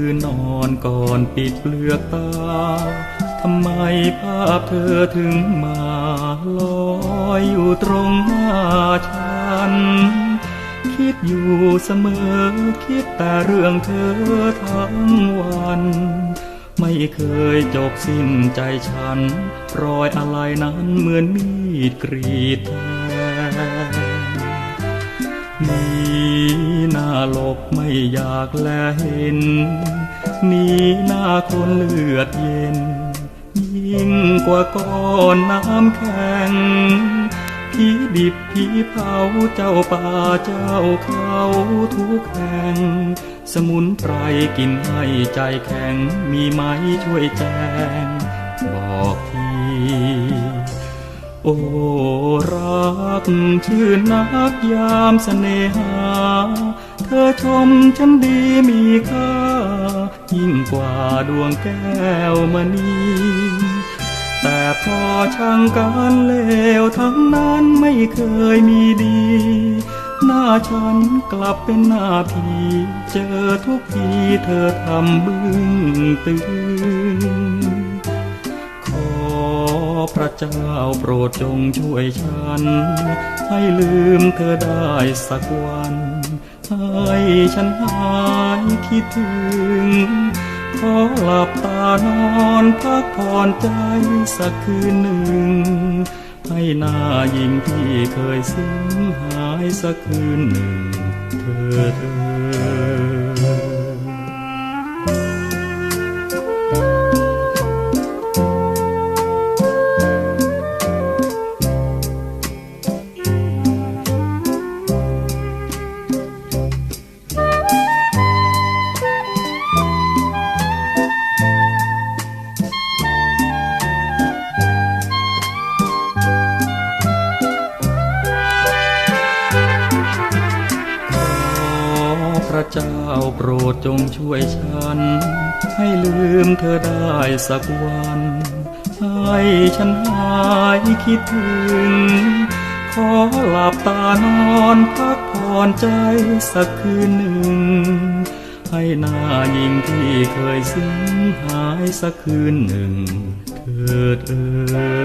คืนนอนก่อนปิดเปลือกตา ทำไมภาพเธอถึงมาลอยอยู่ตรงหน้าฉัน คิดอยู่เสมอคิดแต่เรื่องเธอทั้งวัน ไม่เคยจบสิ้นใจฉัน รอยอะไรนั้นเหมือนมีดกรีดแทงมี หลบไม่อยากแลเห็นมีหน้าคนเลือดเย็น ยิ่งกว่าก้อนน้ำแข็งผีดิบผีเผาเจ้าป่าเจ้าเขาทุกแห่ง สมุนไพรกินให้ใจแข็งมีไหมช่วยแจ้งบอกที โอ้รักชื่อนักยามเสน่หา เธอชมฉันดีมีค่า ยิ่งกว่าดวงแก้วมณีแต่พอช่างการเลวทั้งนั้นไม่เคยมีดี หน้าฉันกลับเป็นหน้าผีเจอทุกทีเธอทำบึ้งตื่นขอ พระเจ้าโปรดจงช่วยฉัน ให้ลืมเธอได้สักวัน ให้ฉันหายคิดถึง ขอหลับตานอนพักผ่อนใจสักคืนหนึ่ง ให้หน้ายิงที่เคยซึ้งหายสักคืนหนึ่ง เธอเธอ พระเจ้าโปรดจงช่วยฉัน ให้ลืมเธอได้สักวัน ให้ฉันหายคิดถึง ขอหลับตานอนพักผ่อนใจสักคืนหนึ่ง ให้หน้ายิงที่เคยซึ้งหายสักคืนหนึ่ง เถิดเอ่ย